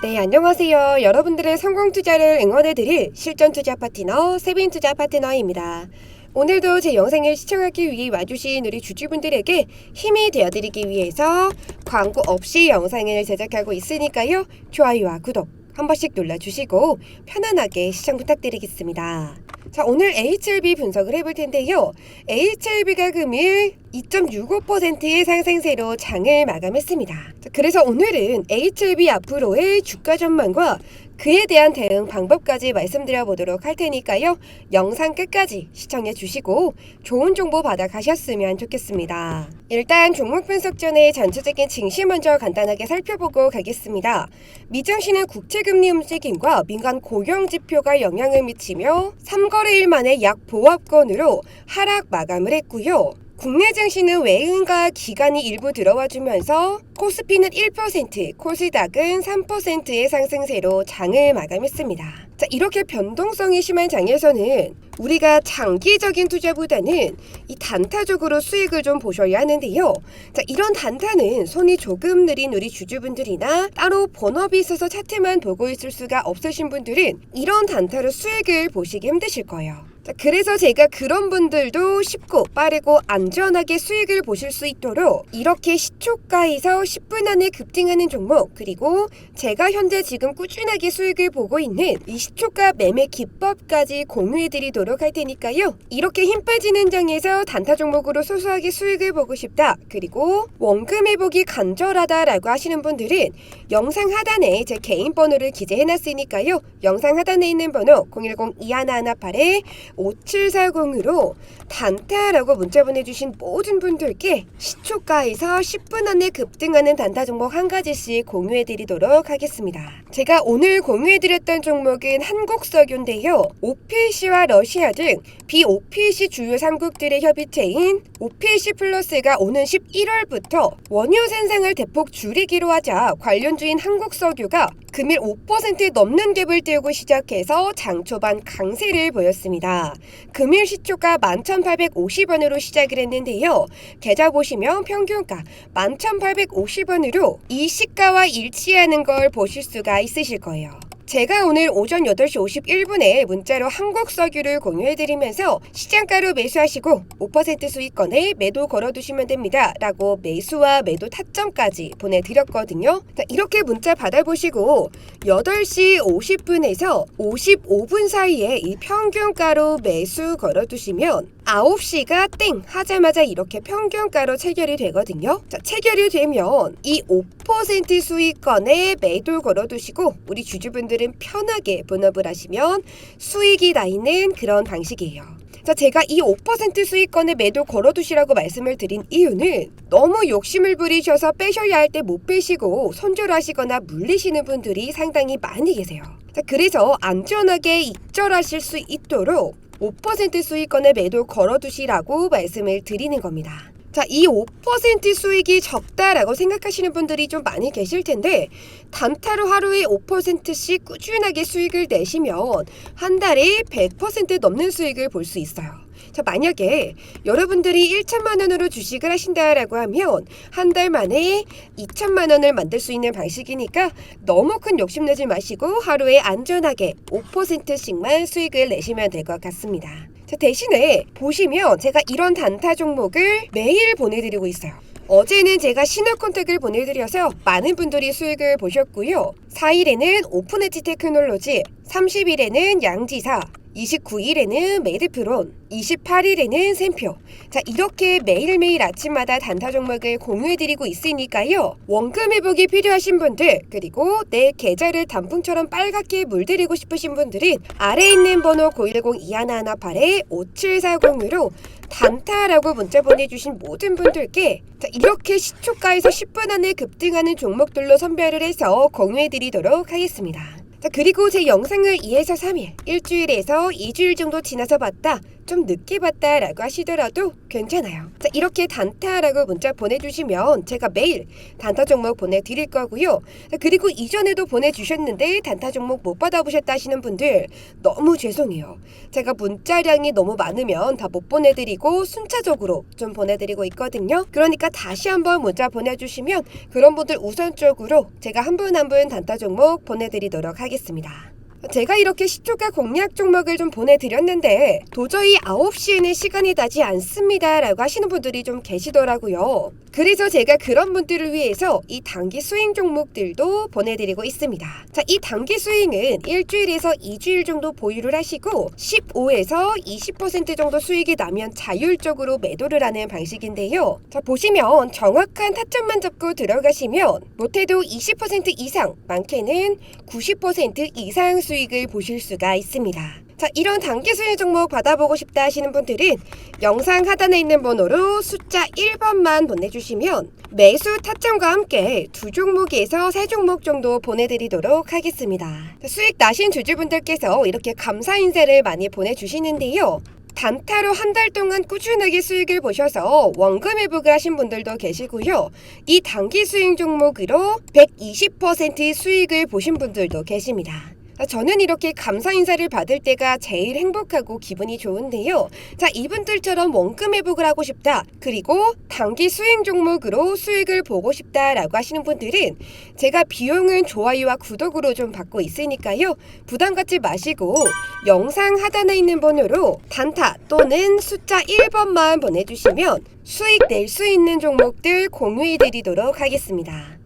네, 안녕하세요. 여러분들의 성공 투자를 응원해드릴 실전 투자 파트너, 세빈 투자 파트너입니다. 오늘도 제 영상을 시청하기 위해 와주신 우리 주주분들에게 힘이 되어드리기 위해서 광고 없이 영상을 제작하고 있으니까요. 좋아요와 구독 한 번씩 눌러주시고 편안하게 시청 부탁드리겠습니다. 자, 오늘 HLB 분석을 해볼 텐데요. HLB가 금일 2.65%의 상승세로 장을 마감했습니다. 자, 그래서 오늘은 HLB 앞으로의 주가 전망과 그에 대한 대응 방법까지 말씀드려 보도록 할 테니까요. 영상 끝까지 시청해 주시고 좋은 정보 받아 가셨으면 좋겠습니다. 일단 종목 분석 전에 전체적인 증시 먼저 간단하게 살펴보고 가겠습니다. 미증시는 국채금리 움직임과 민간 고용 지표가 영향을 미치며 3거래일 만에 약 보합권으로 하락 마감을 했고요. 국내 증시는 외인과 기관이 일부 들어와 주면서 코스피는 1%, 코스닥은 3%의 상승세로 장을 마감했습니다. 자, 이렇게 변동성이 심한 장에서는 우리가 장기적인 투자보다는 이 단타적으로 수익을 좀 보셔야 하는데요. 자, 이런 단타는 손이 조금 느린 우리 주주분들이나 따로 본업이 있어서 차트만 보고 있을 수가 없으신 분들은 이런 단타로 수익을 보시기 힘드실 거예요. 자, 그래서 제가 그런 분들도 쉽고 빠르고 안전하게 수익을 보실 수 있도록 이렇게 시초가에서 10분 안에 급등하는 종목 그리고 제가 현재 지금 꾸준하게 수익을 보고 있는 이 시초가 매매 기법까지 공유해 드리도록 할 테니까요. 이렇게 힘 빠지는 장에서 단타 종목으로 소소하게 수익을 보고 싶다. 그리고 원금 회복이 간절하다라고 하시는 분들은 영상 하단에 제 개인 번호를 기재해 놨으니까요. 영상 하단에 있는 번호 010-2118에 5740으로 단타라고 문자 보내주신 모든 분들께 시초가에서 10분 안에 급등하는 단타 종목 한 가지씩 공유해드리도록 하겠습니다. 제가 오늘 공유해드렸던 종목은 한국석유인데요. OPC와 러시아 등 BOPC 주요 3국들의 협의체인 OPC 플러스가 오는 11월부터 원유 생산을 대폭 줄이기로 하자 관련주인 한국석유가 금일 5% 넘는 갭을 띄우고 시작해서 장 초반 강세를 보였습니다. 금일 시초가 11,850원으로 시작을 했는데요. 계좌 보시면 평균가 11,850원으로 이 시가와 일치하는 걸 보실 수가 있으실 거예요. 제가 오늘 오전 8시 51분에 문자로 한국석유를 공유해드리면서 시장가로 매수하시고 5% 수익권에 매도 걸어두시면 됩니다. 라고 매수와 매도 타점까지 보내드렸거든요. 자, 이렇게 문자 받아보시고 8시 50분에서 55분 사이에 이 평균가로 매수 걸어두시면 9시가 땡 하자마자 이렇게 평균가로 체결이 되거든요. 자, 체결이 되면 이 5% 수익권에 매도 걸어두시고 우리 주주분들은 편하게 본업을 하시면 수익이 나 있는 그런 방식이에요. 자, 제가 이 5% 수익권에 매도 걸어두시라고 말씀을 드린 이유는 너무 욕심을 부리셔서 빼셔야 할 때 못 빼시고 손절하시거나 물리시는 분들이 상당히 많이 계세요. 자, 그래서 안전하게 익절하실 수 있도록 5% 수익권에 매도 걸어두시라고 말씀을 드리는 겁니다. 자, 이 5% 수익이 적다라고 생각하시는 분들이 좀 많이 계실 텐데, 단타로 하루에 5%씩 꾸준하게 수익을 내시면 한 달에 100% 넘는 수익을 볼 수 있어요. 자, 만약에 여러분들이 1천만 원으로 주식을 하신다라고 하면 한 달 만에 2천만 원을 만들 수 있는 방식이니까 너무 큰 욕심 내지 마시고 하루에 안전하게 5%씩만 수익을 내시면 될 것 같습니다. 자, 대신에 보시면 제가 이런 단타 종목을 매일 보내드리고 있어요. 어제는 제가 신호 컨택을 보내드려서 많은 분들이 수익을 보셨고요. 4일에는 오픈엣지 테크놀로지, 30일에는 양지사, 29일에는 메드프론, 28일에는 샘표. 자, 이렇게 매일매일 아침마다 단타 종목을 공유해드리고 있으니까요. 원금 회복이 필요하신 분들, 그리고 내 계좌를 단풍처럼 빨갛게 물들이고 싶으신 분들은 아래에 있는 번호 010-2118-5740으로 단타라고 문자 보내주신 모든 분들께 자, 이렇게 시초가에서 10분 안에 급등하는 종목들로 선별을 해서 공유해드리도록 하겠습니다. 자, 그리고 제 영상을 2에서 3일, 일주일에서 2주일 정도 지나서 봤다. 좀 늦게 봤다라고 하시더라도 괜찮아요. 자, 이렇게 단타라고 문자 보내주시면 제가 매일 단타 종목 보내드릴 거고요. 자, 그리고 이전에도 보내주셨는데 단타 종목 못 받아보셨다 하시는 분들 너무 죄송해요. 제가 문자량이 너무 많으면 다 못 보내드리고 순차적으로 좀 보내드리고 있거든요. 그러니까 다시 한번 문자 보내주시면 그런 분들 우선적으로 제가 한 분 한분 단타 종목 보내드리도록 하겠습니다. 제가 이렇게 시초가 공략 종목을 좀 보내드렸는데 도저히 9시에는 시간이 나지 않습니다 라고 하시는 분들이 좀 계시더라고요. 그래서 제가 그런 분들을 위해서 이 단기 스윙 종목들도 보내드리고 있습니다. 자, 이 단기 스윙은 일주일에서 2주일 정도 보유를 하시고 15에서 20% 정도 수익이 나면 자율적으로 매도를 하는 방식인데요. 자, 보시면 정확한 타점만 잡고 들어가시면 못해도 20% 이상, 많게는 90% 이상 수익을 보실 수가 있습니다. 자, 이런 단기 수익 종목 받아보고 싶다 하시는 분들은 영상 하단에 있는 번호로 숫자 1번만 보내주시면 매수 타점과 함께 두 종목에서 세 종목 정도 보내드리도록 하겠습니다. 자, 수익 나신 주주분들께서 이렇게 감사 인사를 많이 보내주시는데요. 단타로 한 달 동안 꾸준하게 수익을 보셔서 원금 회복을 하신 분들도 계시고요. 이 단기 수익 종목으로 120% 수익을 보신 분들도 계십니다. 자, 저는 이렇게 감사 인사를 받을 때가 제일 행복하고 기분이 좋은데요. 자, 이분들처럼 원금 회복을 하고 싶다. 그리고 단기 수익 종목으로 수익을 보고 싶다라고 하시는 분들은 제가 비용은 좋아요와 구독으로 좀 받고 있으니까요. 부담 갖지 마시고 영상 하단에 있는 번호로 단타 또는 숫자 1번만 보내주시면 수익 낼 수 있는 종목들 공유해 드리도록 하겠습니다.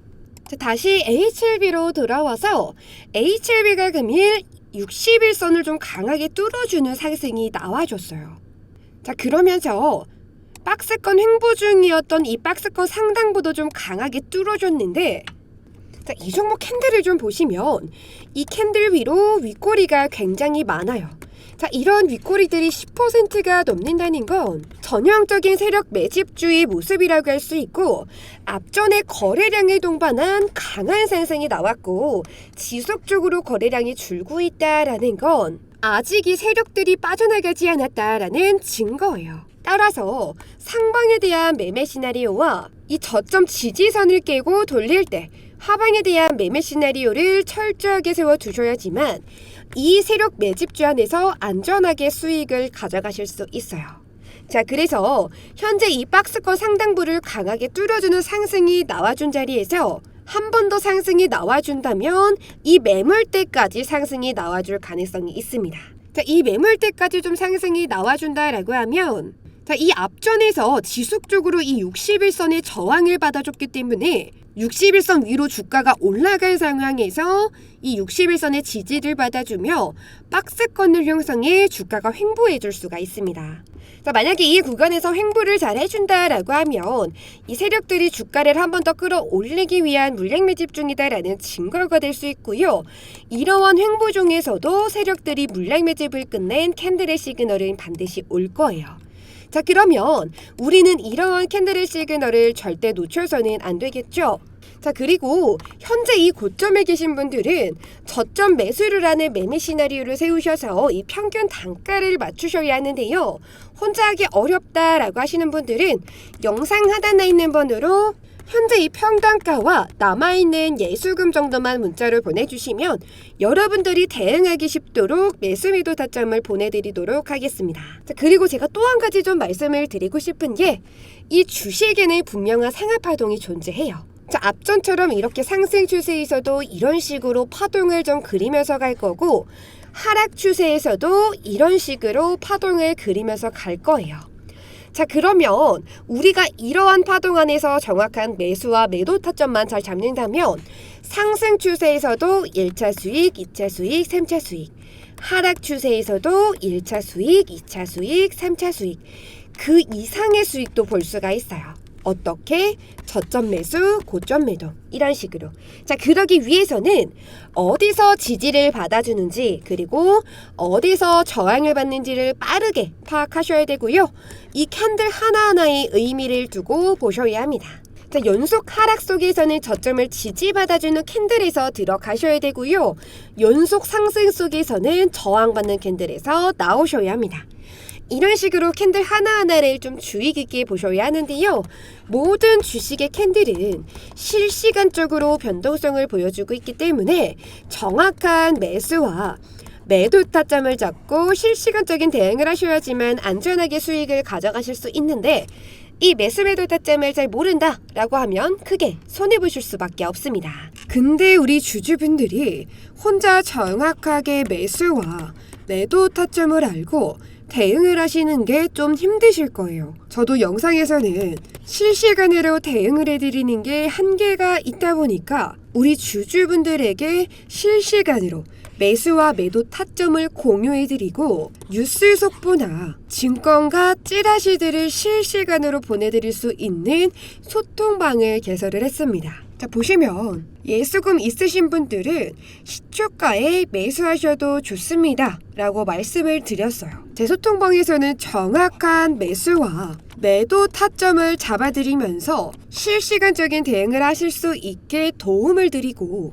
자, 다시 H7B로 돌아와서 H7B가 금일 60일선을 좀 강하게 뚫어주는 상승이 나와줬어요. 자 그러면서 박스권 횡보 중이었던 이 박스권 상단부도 좀 강하게 뚫어줬는데 자, 이 종목 캔들을 좀 보시면 이 캔들 위로 윗꼬리가 굉장히 많아요. 자, 이런 윗꼬리들이 10%가 넘는다는 건 전형적인 세력 매집주의 모습이라고 할 수 있고 앞전에 거래량을 동반한 강한 상승이 나왔고 지속적으로 거래량이 줄고 있다라는 건 아직 이 세력들이 빠져나가지 않았다라는 증거예요. 따라서 상방에 대한 매매 시나리오와 이 저점 지지선을 깨고 돌릴 때 하방에 대한 매매 시나리오를 철저하게 세워 두셔야지만 이 세력 매집주 안에서 안전하게 수익을 가져가실 수 있어요. 자, 그래서 현재 이 박스권 상당부를 강하게 뚫어주는 상승이 나와준 자리에서 한 번 더 상승이 나와준다면 이 매물대까지 상승이 나와줄 가능성이 있습니다. 자, 이 매물대까지 좀 상승이 나와준다라고 하면 자, 이 앞전에서 지속적으로 이 61선의 저항을 받아줬기 때문에 61선 위로 주가가 올라갈 상황에서 이 61선의 지지를 받아주며 박스권을 형성해 주가가 횡보해 줄 수가 있습니다. 자, 만약에 이 구간에서 횡보를 잘 해준다라고 하면 이 세력들이 주가를 한 번 더 끌어올리기 위한 물량 매집 중이다라는 증거가 될 수 있고요. 이러한 횡보 중에서도 세력들이 물량 매집을 끝낸 캔들의 시그널은 반드시 올 거예요. 자 그러면 우리는 이러한 캔들의 시그널을 절대 놓쳐서는 안 되겠죠. 자 그리고 현재 이 고점에 계신 분들은 저점 매수를 하는 매매 시나리오를 세우셔서 이 평균 단가를 맞추셔야 하는데요. 혼자 하기 어렵다라고 하시는 분들은 영상 하단에 있는 번호로 현재 이 평단가와 남아있는 예수금 정도만 문자를 보내주시면 여러분들이 대응하기 쉽도록 매수 매도 타점을 보내드리도록 하겠습니다. 자, 그리고 제가 또 한 가지 좀 말씀을 드리고 싶은 게 이 주식에는 분명한 상하파동이 존재해요. 자, 앞전처럼 이렇게 상승 추세에서도 이런 식으로 파동을 좀 그리면서 갈 거고 하락 추세에서도 이런 식으로 파동을 그리면서 갈 거예요. 자, 그러면 우리가 이러한 파동 안에서 정확한 매수와 매도 타점만 잘 잡는다면 상승 추세에서도 1차 수익, 2차 수익, 3차 수익, 하락 추세에서도 1차 수익, 2차 수익, 3차 수익, 그 이상의 수익도 볼 수가 있어요. 어떻게 저점 매수, 고점 매도 이런 식으로. 자, 그러기 위해서는 어디서 지지를 받아주는지 그리고 어디서 저항을 받는지를 빠르게 파악하셔야 되고요. 이 캔들 하나하나의 의미를 두고 보셔야 합니다. 자, 연속 하락 속에서는 저점을 지지받아주는 캔들에서 들어가셔야 되고요. 연속 상승 속에서는 저항받는 캔들에서 나오셔야 합니다. 이런 식으로 캔들 하나하나를 좀 주의 깊게 보셔야 하는데요. 모든 주식의 캔들은 실시간적으로 변동성을 보여주고 있기 때문에 정확한 매수와 매도 타점을 잡고 실시간적인 대응을 하셔야지만 안전하게 수익을 가져가실 수 있는데 이 매수 매도 타점을 잘 모른다 라고 하면 크게 손해 보실 수밖에 없습니다. 근데 우리 주주분들이 혼자 정확하게 매수와 매도 타점을 알고 대응을 하시는 게 좀 힘드실 거예요. 저도 영상에서는 실시간으로 대응을 해드리는 게 한계가 있다 보니까 우리 주주분들에게 실시간으로 매수와 매도 타점을 공유해드리고 뉴스 속보나 증권가 찌라시들을 실시간으로 보내드릴 수 있는 소통방을 개설을 했습니다. 자 보시면 예수금 있으신 분들은 시초가에 매수하셔도 좋습니다 라고 말씀을 드렸어요. 제 소통방에서는 정확한 매수와 매도 타점을 잡아드리면서 실시간적인 대응을 하실 수 있게 도움을 드리고